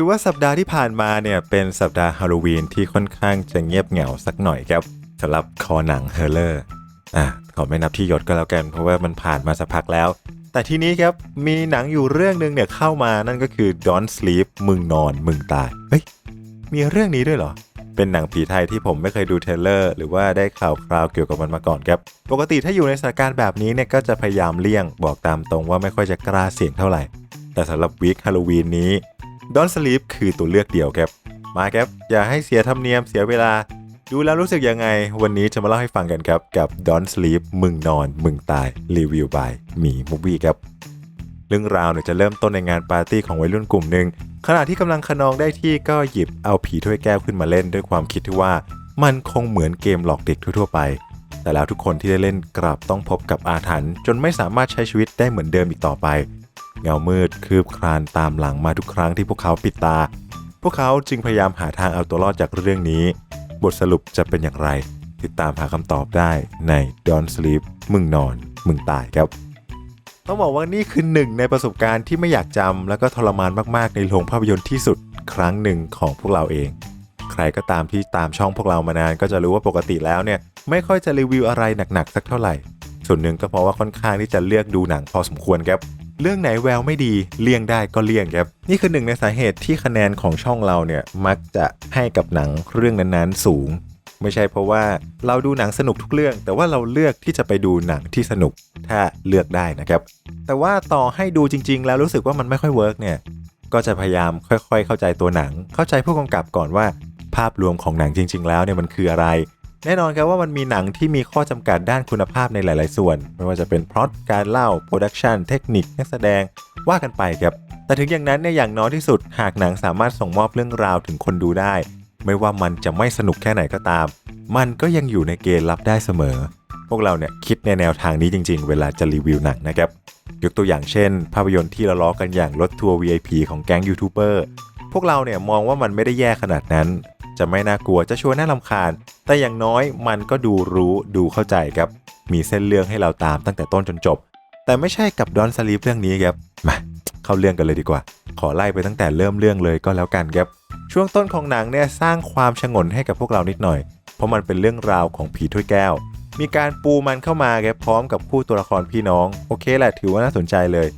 ถือว่าสัปดาห์ที่ผ่านมาเนี่ยเป็นสัปดาห์ฮาโลวีนที่ค่อนข้างจะเงียบเหงาสักหน่อยครับสำหรับคอหนังเฮเลอร์อะขอไม่นับที่ยดก็แล้วกันเพราะว่ามันผ่านมาสักพักแล้ว แต่ทีนี้ครับมีหนังอยู่เรื่องหนึ่งเนี่ยเข้ามานั่นก็คือ Don't Sleep มึงนอนมึงตายเฮ้ยมีเรื่องนี้ด้วยเหรอ เป็นหนังผีไทยที่ผมไม่เคยดูเทเลอร์ หรือว่าได้ข่าวคราวเกี่ยวกับมันมาก่อนครับ ปกติถ้าอยู่ในสถานการณ์แบบนี้เนี่ยก็จะพยายามเลี่ยงบอกตามตรงว่าไม่ค่อยจะกล้าเสี่ยงเท่าไหร่ แต่สำหรับวีคฮาโลวีนนี้ Don't Sleep คือตัวเลือกเดียวครับ มาครับ อย่าให้เสียธรรมเนียมเสียเวลา ดูแล้วรู้สึกยังไง วันนี้จะมาเล่าให้ฟังกันครับ กับ Don't Sleep มึงนอน มึงตาย รีวิว by หมีมูวี่ครับ เรื่องราวเนี่ยจะเริ่มต้นในงานปาร์ตี้ของวัยรุ่นกลุ่มหนึ่งขณะที่กำลังขนองได้ที่ก็หยิบเอาผีถ้วยแก้วขึ้นมาเล่นด้วยความคิดที่ว่า มันคงเหมือนเกมหลอกเด็กทั่วๆไป แต่แล้วทุกคนที่ได้เล่นกลับต้องพบกับอาถรรพ์จนไม่สามารถใช้ชีวิตได้เหมือนเดิมอีกต่อไป เงามืดคืบคลานตามหลังมาทุกครั้งที่พวกเขาปิดตา พวกเขาจึงพยายามหาทางเอาตัวรอดจากเรื่องนี้ บทสรุปจะเป็นอย่างไร ติดตามหาคำตอบได้ใน Don't Sleep มึงนอน มึงตายครับ ต้องบอกว่านี่คือหนึ่งในประสบการณ์ที่ไม่อยากจำแล้วก็ทรมานมากๆ ในโรงภาพยนตร์ที่สุดครั้งหนึ่งของพวกเราเอง ใครก็ตามที่ตามช่องพวกเรามานานก็จะรู้ว่าปกติแล้วเนี่ยไม่ค่อยจะรีวิวอะไรหนักๆสักเท่าไหร่ ส่วนหนึ่งก็เพราะว่าค่อนข้างที่จะเลือกดูหนังพอสมควรครับ เรื่องไหนแววไม่ดีเลี่ยงได้ก็เลี่ยงครับนี่คือหนึ่งในสาเหตุที่คะแนนของช่องเราเนี่ยมักจะให้กับหนังเรื่องนั้นๆ สูง ไม่ใช่เพราะว่าเราดูหนังสนุกทุกเรื่อง แต่ว่าเราเลือกที่จะไปดูหนังที่สนุกถ้าเลือกได้นะครับ แต่ว่าต่อให้ดูจริง ๆ แล้วรู้สึกว่ามันไม่ค่อยเวิร์กเนี่ยก็จะพยายามค่อย ๆ เข้าใจตัวหนัง เข้าใจผู้กำกับก่อนว่า ภาพรวมของหนังจริง ๆ แล้วเนี่ยมันคืออะไร แน่นอนครับว่ามันมีหนังที่มีข้อจำกัดด้านคุณภาพในหลาย ๆ ส่วน ไม่ว่าจะเป็นพล็อตการเล่าโปรดักชันเทคนิคนักแสดงว่ากันไปครับ แต่ถึงอย่างนั้นเนี่ยอย่างน้อยที่สุด หากหนังสามารถส่งมอบเรื่องราวถึงคนดูได้ ไม่ว่ามันจะไม่สนุกแค่ไหนก็ตาม มันก็ยังอยู่ในเกณฑ์รับได้เสมอ พวกเราเนี่ยคิดในแนวทางนี้จริง ๆ เวลาจะรีวิวหนังนะครับยกตัวอย่างเช่น ภาพยนตร์ที่เราล้อกันอย่างรถทัวร์ VIP ของแก๊งยูทูบเบอร์พวกเราเนี่ยมองว่ามันไม่ได้แย่ขนาดนั้น จะไม่น่ากลัวจะชวนน่าลำคาญ แต่อย่างน้อยมันก็ดูรู้ดูเข้าใจครับ มีเส้นเรื่องให้เราตามตั้งแต่ต้นจนจบ แต่ไม่ใช่กับดอนสลีปเรื่องนี้ครับ มา เข้าเรื่องกันเลยดีกว่า ขอไล่ไปตั้งแต่เริ่มเรื่องเลยก็แล้วกันครับ ช่วงต้นของหนังเนี่ยสร้างความชงนให้กับพวกเรานิดหน่อย เพราะมันเป็นเรื่องราวของผีถ้วยแก้ว มีการปูมันเข้ามาครับพร้อมกับคู่ตัวละครพี่น้อง โอเคแหละถือว่าน่าสนใจเลย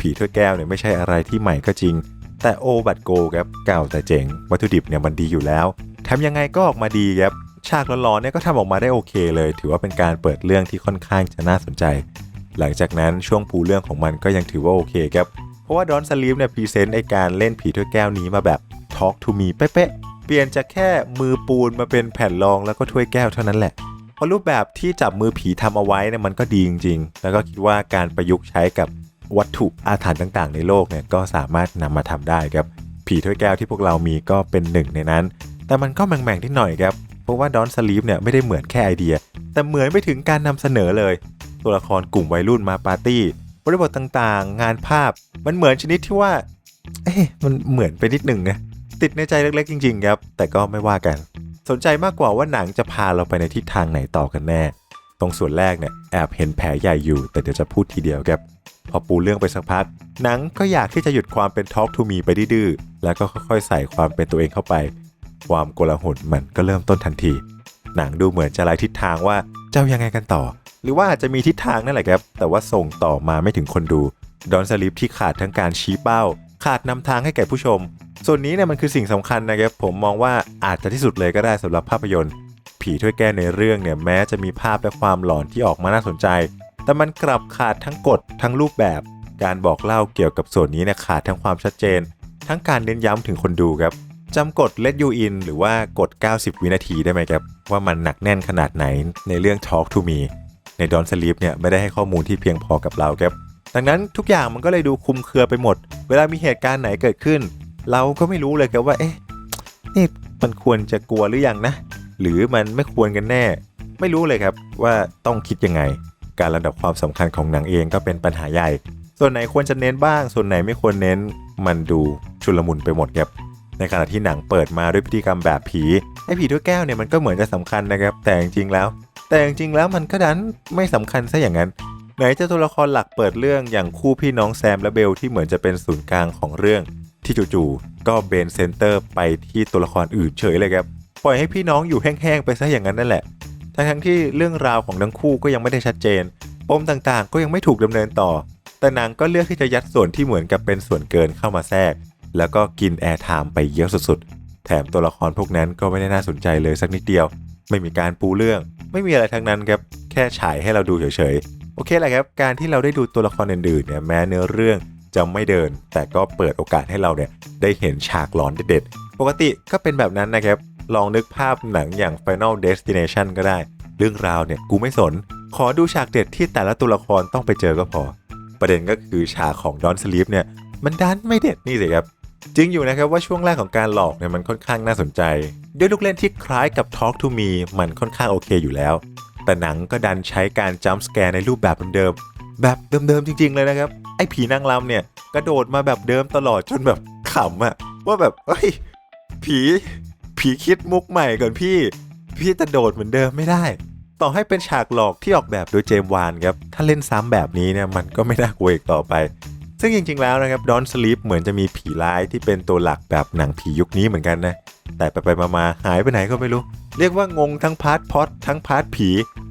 ผีถ้วยแก้วเนี่ยไม่ใช่อะไรที่ใหม่ก็จริง แต่โอบัตโกครับเก่าแต่เจ๋ง วัตถุดิบเนี่ยมันดีอยู่แล้วทำยังไงก็ออกมาดีครับฉากร้อนๆเนี่ยก็ทำออกมาได้โอเคเลย ถือว่าเป็นการเปิดเรื่องที่ค่อนข้างจะน่าสนใจ หลังจากนั้นช่วงปูเรื่องของมันก็ยังถือว่าโอเคครับ เพราะว่าดอนสลีฟเนี่ยพรีเซนต์ไอการเล่นผีถ้วยแก้วนี้มาแบบ Talk to me เป๊ะๆเปลี่ยนจากแค่มือปูนมาเป็นแผ่นรองแล้วก็ถ้วยแก้วเท่านั้นแหละเพราะรูปแบบที่จับมือผีทำเอาไว้เนี่ยมันก็ดีจริงๆ แล้วก็คิดว่าการประยุกต์ใช้กับ วัตถุอาถรรพ์ต่างๆ ในโลกเนี่ยก็สามารถนำมาทำได้ครับผีถ้วยแก้วที่พวกเรามีก็เป็นหนึ่งในนั้น แต่มันก็แหม่งๆนิดหน่อยครับเพราะว่าดอนสลีฟเนี่ยไม่ได้เหมือนแค่ไอเดีย แต่เหมือนไปถึงการนำเสนอเลย ตัวละครกลุ่มวัยรุ่นมาปาร์ตี้บริบทต่างๆ งานภาพมันเหมือนชนิดที่ว่า เอ๊ะมันเหมือนไปนิดหนึ่งนะติดในใจเล็กๆจริง ๆ ครับ แต่ก็ไม่ว่ากัน สนใจมากกว่าว่าหนังจะพาเราไปในทิศทางไหนต่อกันแน่ ตรงส่วนแรกเนี่ยแอบเห็นแผลใหญ่อยู่ แต่เดี๋ยวจะพูดทีเดียวครับ พอปูเรื่องไปสักพักหนังก็อยากที่จะหยุดความเป็น Talk to me ไปดื้อแล้วก็ค่อยๆ ใส่ความเป็นตัวเองเข้าไป ความโกลาหลมันก็เริ่มต้นทันที หนังดูเหมือนจะไร้ทิศทางว่าเจ้ายังไงกันต่อ หรือว่าอาจจะมีทิศทางนั่นแหละครับ แต่ว่าส่งต่อมาไม่ถึงคนดูดอนสลิปที่ขาดทั้งการชี้เป้า ขาดนำทางให้แก่ผู้ชม ส่วนนี้เนี่ยมันคือสิ่งสำคัญนะครับผมมองว่าอาจจะที่สุดเลยก็ได้สำหรับภาพยนตร์ ผีถ้วยแก้วในเรื่องเนี่ยแม้จะมีภาพและความหลอนที่ออกมาน่าสนใจ แต่มันกลับขาดทั้งกฎทั้งรูปแบบ การบอกเล่าเกี่ยวกับส่วนนี้เนี่ยขาดทั้งความชัดเจน ทั้งการเน้นย้ำถึงคนดูครับจำกฎ let you in หรือว่ากฎ90 วินาทีได้ไหมครับ ว่ามันหนักแน่นขนาดไหนในเรื่อง Talk to me ใน Don't Sleep เนี่ยไม่ได้ให้ข้อมูลที่เพียงพอกับเราครับ ดังนั้นทุกอย่างมันก็เลยดูคุมเครือไปหมด เวลามีเหตุการณ์ไหนเกิดขึ้น เราก็ไม่รู้เลยครับว่าเอ๊ะนี่มันควรจะกลัวหรือยังนะ หรือมันไม่ควรกันแน่ ไม่รู้เลยครับว่าต้องคิดยังไง การระดับความสำคัญของหนังเองก็เป็นปัญหาใหญ่ ส่วนไหนควรจะเน้นบ้าง ส่วนไหนไม่ควรเน้นมันดูชุลมุนไปหมดครับในขณะที่หนังเปิดมาด้วยพิธีกรรมแบบผีไอ้ผีถ้วยแก้วเนี่ยมันก็เหมือนจะสำคัญนะครับ แต่จริงๆแล้ว แต่จริงๆแล้วมันก็ดันไม่สำคัญซะอย่างนั้น ไหนจะตัวละครหลักเปิดเรื่องอย่างคู่พี่น้องแซมและเบลที่เหมือนจะเป็นศูนย์กลางของเรื่อง ที่จู่ๆก็เบนเซนเตอร์ไปที่ตัวละครอื่นเฉยเลยครับปล่อยให้พี่น้องอยู่แห้งๆไปซะอย่างนั้นนั่นแหละ ทั้งๆที่เรื่องราวของทั้งคู่ก็ยังไม่ได้ชัดเจน ปมต่างๆ ก็ยังไม่ถูกดำเนินต่อ แต่นังก็เลือกที่จะยัดส่วนที่เหมือนกับเป็นส่วนเกินเข้ามาแทรก แล้วก็กินแอร์ไทม์ไปเยอะสุดๆ แถมตัวละครพวกนั้นก็ไม่ได้น่าสนใจเลยสักนิดเดียว ไม่มีการปูเรื่อง ไม่มีอะไรทั้งนั้นครับ แค่ฉายให้เราดูเฉยๆ โอเคแหละครับ การที่เราได้ดูตัวละครอื่นๆ เนี่ย แม้เนื้อเรื่องจะไม่เดิน แต่ก็เปิดโอกาสให้เราเนี่ยได้เห็นฉากหลอนเด็ดๆ ปกติก็เป็นแบบนั้นนะครับ ลองนึกภาพหนังอย่าง Final Destination ก็ได้ เรื่องราวเนี่ยกูไม่สน ขอดูฉากเด็ดที่แต่ละตัวละครต้องไปเจอก็พอ ประเด็นก็คือฉากของ Don Sleep เนี่ยมันดันไม่เด็ดนี่สิครับจริงอยู่นะครับว่าช่วงแรกของการหลอกเนี่ยมันค่อนข้างน่าสนใจ ด้วยลูกเล่นที่คล้ายกับ Talk to Me มันค่อนข้างโอเคอยู่แล้ว แต่หนังก็ดันใช้การจัมป์สแกร์ในรูปแบบเดิมๆแบบเดิมๆจริง ๆ เลยนะครับ ไอ้ผีนางรำเนี่ยกระโดดมาแบบเดิมตลอดจนแบบขำอะว่าแบบเฮ้ย ผี ผีคิดมุกใหม่ก่อนพี่ พี่จะโดดเหมือนเดิมไม่ได้ ต่อให้เป็นฉากหลอกที่ออกแบบโดยเจมวานครับ ถ้าเล่นซ้ำแบบนี้เนี่ยมันก็ไม่น่ากลัวอีกต่อไป ซึ่งจริงๆแล้วนะครับดอนสลีปเหมือนจะมีผีร้ายที่เป็นตัวหลักแบบหนังผียุคนี้เหมือนกันนะ แต่ไปๆมาๆหายไปไหนก็ไม่รู้ เรียกว่างงทั้งพาร์ทพอดทั้งพาร์ทผี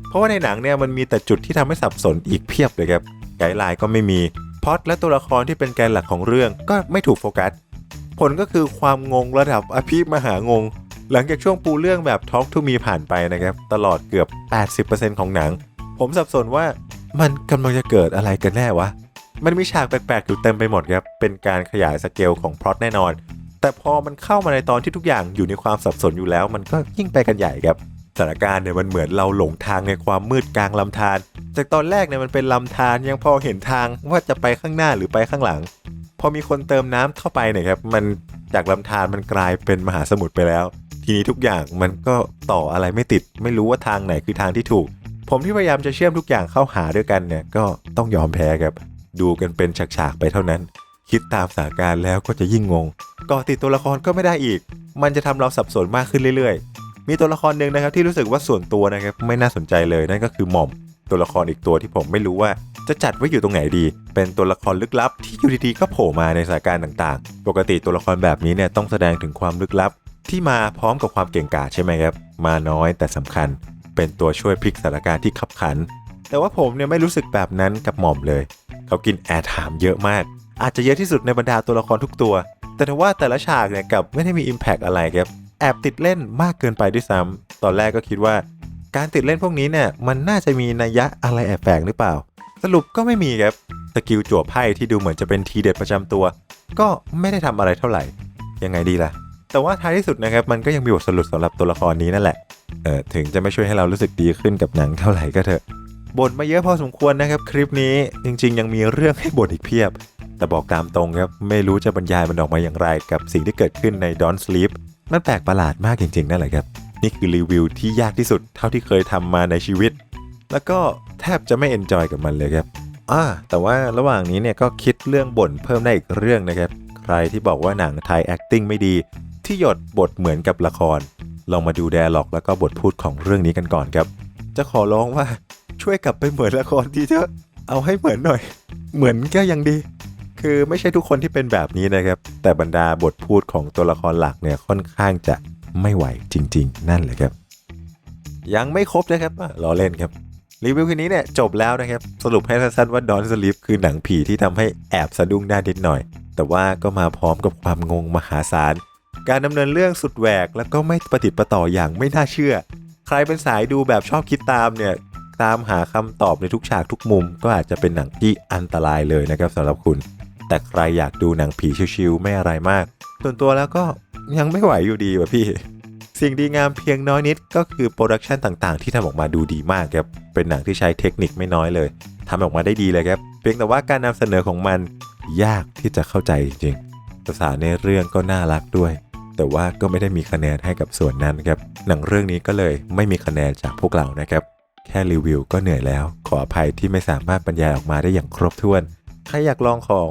เพราะว่าในหนังเนี่ยมันมีแต่จุดที่ทำให้สับสนอีกเพียบเลยครับไกด์ไลน์ก็ไม่มีพอดและตัวละครที่เป็นแกนหลักของเรื่องก็ไม่ถูกโฟกัส ผลก็คือความงงระดับอภิมหางง หลังจากช่วงปูเรื่องแบบ Talk to Me ผ่านไปนะครับ ตลอดเกือบ 80%ของหนัง ผมสับสนว่ามันกำลังจะเกิดอะไรกันแน่วะ มันมีฉากแปลกๆอยู่เต็มไปหมดครับ เป็นการขยายสเกลของพล็อตแน่นอน แต่พอมันเข้ามาในตอนที่ทุกอย่างอยู่ในความสับสนอยู่แล้ว มันก็ยิ่งไปกันใหญ่ครับสถานการณ์เนี่ยมันเหมือนเราหลงทางในความมืดกลางลำธาร จากตอนแรกเนี่ยมันเป็นลำธารยังพอเห็นทางว่าจะไปข้างหน้าหรือไปข้างหลัง พอมีคนเติมน้ำเข้าไปเนี่ยครับมันจากลำธารมันกลายเป็นมหาสมุทรไปแล้ว ทีนี้ทุกอย่างมันก็ต่ออะไรไม่ติด ไม่รู้ว่าทางไหนคือทางที่ถูก ผมที่พยายามจะเชื่อมทุกอย่างเข้าหาด้วยกันเนี่ยก็ต้องยอมแพ้ครับ ดูกันเป็นฉากๆไปเท่านั้น คิดตามสถานการณ์แล้วก็จะยิ่งงงก่อติดตัวละครก็ไม่ได้อีก มันจะทำเราสับสนมากขึ้นเรื่อยๆ มีตัวละครหนึ่งนะครับที่รู้สึกว่าส่วนตัวนะครับไม่น่าสนใจเลยนั่นก็คือหม่อม ตัวละครอีกตัวที่ผมไม่รู้ว่าจะจัดไว้อยู่ตรงไหนดี เป็นตัวละครลึกลับที่อยู่ดีๆก็โผล่มาในสถานการณ์ต่างๆ ปกติตัวละครแบบนี้เนี่ยต้องแสดงถึงความลึกลับ ที่มาพร้อมกับความเก่งกาจใช่ไหมครับ มาน้อยแต่สำคัญเป็นตัวช่วยพลิกสถานการณ์ที่ขับขัน แต่ว่าผมเนี่ยไม่รู้สึกแบบนั้นกับหม่อมเลย เขากินแอร์ไทม์เยอะมาก อาจจะเยอะที่สุดในบรรดาตัวละครทุกตัว แต่ถ้าว่าแต่ละฉากเนี่ยกับไม่ได้มี Impact อะไรครับ แอบติดเล่นมากเกินไปด้วยซ้ำตอนแรกก็คิดว่า การติดเล่นพวกนี้เนี่ยมันน่าจะมีนัยยะอะไรแอบแฝงหรือเปล่า สรุปก็ไม่มีครับสกิลจั่วไพ่ที่ดูเหมือนจะเป็นทีเด็ดประจำตัว ก็ไม่ได้ทำอะไรเท่าไหร่ ยังไงดีล่ะ แต่ว่าท้ายที่สุดนะครับมันก็ยังมีบทสรุปสำหรับตัวละครนี้นั่นแหละเออถึงจะไม่ช่วยให้เรารู้สึกดีขึ้นกับหนังเท่าไหร่ก็เถอะบ่นมาเยอะพอสมควรนะครับ คลิปนี้จริง ๆ ยังมีเรื่องให้บ่นอีกเพียบ แต่บอกตามตรงครับไม่รู้จะบรรยายมันออกมาอย่างไรกับสิ่งที่เกิดขึ้นใน Don't Sleep มันแปลกประหลาดมากจริง ๆ นั่นแหละครับนี่คือรีวิวที่ยากที่สุดเท่าที่เคยทำมาในชีวิต แล้วก็แทบจะไม่เอนจอยกับมันเลยครับอ่าแต่ว่าระหว่างนี้เนี่ยก็คิดเรื่องบ่นเพิ่มได้อีกเรื่องนะครับ ใครที่บอกว่าหนังไทย acting ไม่ดี ที่หยดบทเหมือนกับละคร ลองมาดูแดร์ล็อกแล้วก็บทพูดของเรื่องนี้กันก่อนครับ จะขอร้องว่าช่วยกลับไปเหมือนละครทีเถอะ เอาให้เหมือนหน่อย เหมือนก็ยังดี คือไม่ใช่ทุกคนที่เป็นแบบนี้นะครับ แต่บรรดาบทพูดของตัวละครหลักเนี่ยค่อนข้างจะไม่ไหวจริง ๆ นั่นแหละครับ ยังไม่ครบนะครับอะล้อเล่นครับรีวิวคืนนี้เนี่ยจบแล้วนะครับ สรุปให้สั้นๆว่า Don't Sleep คือหนังผีที่ทำให้แอบสะดุ้งได้นิดหน่อย แต่ว่าก็มาพร้อมกับความงงมหาศาล การดำเนินเรื่องสุดแหวกแล้วก็ไม่ประติดประต่ออย่างไม่น่าเชื่อ ใครเป็นสายดูแบบชอบคิดตามเนี่ย ตามหาคำตอบในทุกฉากทุกมุม ก็อาจจะเป็นหนังที่อันตรายเลยนะครับสำหรับคุณ แต่ใครอยากดูหนังผีชิวๆไม่อะไรมาก ส่วนตัวแล้วก็ยังไม่ไหวอยู่ดีว่ะพี่ สิ่งดีงามเพียงน้อยนิดก็คือโปรดักชันต่างๆ ที่ทำออกมาดูดีมากครับ เป็นหนังที่ใช้เทคนิคไม่น้อยเลยทำออกมาได้ดีเลยครับ เพียงแต่ว่าการนำเสนอของมันยากที่จะเข้าใจจริงๆภาษาในเรื่องก็น่ารักด้วย แต่ว่าก็ไม่ได้มีคะแนนให้กับส่วนนั้นครับหนังเรื่องนี้ก็เลยไม่มีคะแนนจากพวกเรานะครับ แค่รีวิวก็เหนื่อยแล้ว ขออภัยที่ไม่สามารถบรรยายออกมาได้อย่างครบถ้วน ใครอยากลองของ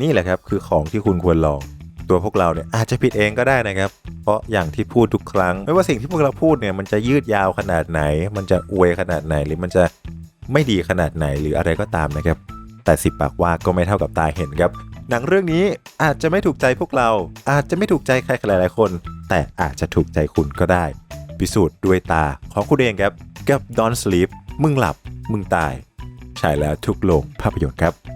นี่แหละครับคือของที่คุณควรลอง ตัวพวกเราเนี่ยอาจจะผิดเองก็ได้นะครับ เพราะอย่างที่พูดทุกครั้ง ไม่ว่าสิ่งที่พวกเราพูดเนี่ยมันจะยืดยาวขนาดไหน มันจะอวยขนาดไหนหรือมันจะไม่ดีขนาดไหนหรืออะไรก็ตามนะครับแต่สิบปากว่าก็ไม่เท่ากับตาเห็นครับ หนังเรื่องนี้อาจจะไม่ถูกใจพวกเรา อาจจะไม่ถูกใจใครหลายๆคน แต่อาจจะถูกใจคุณก็ได้ พิสูจน์ด้วยตาของคุณเองครับ กับ Don't Sleep มึงหลับ มึงตาย ใช่แล้วทุกโรงภาพยนตร์ครับ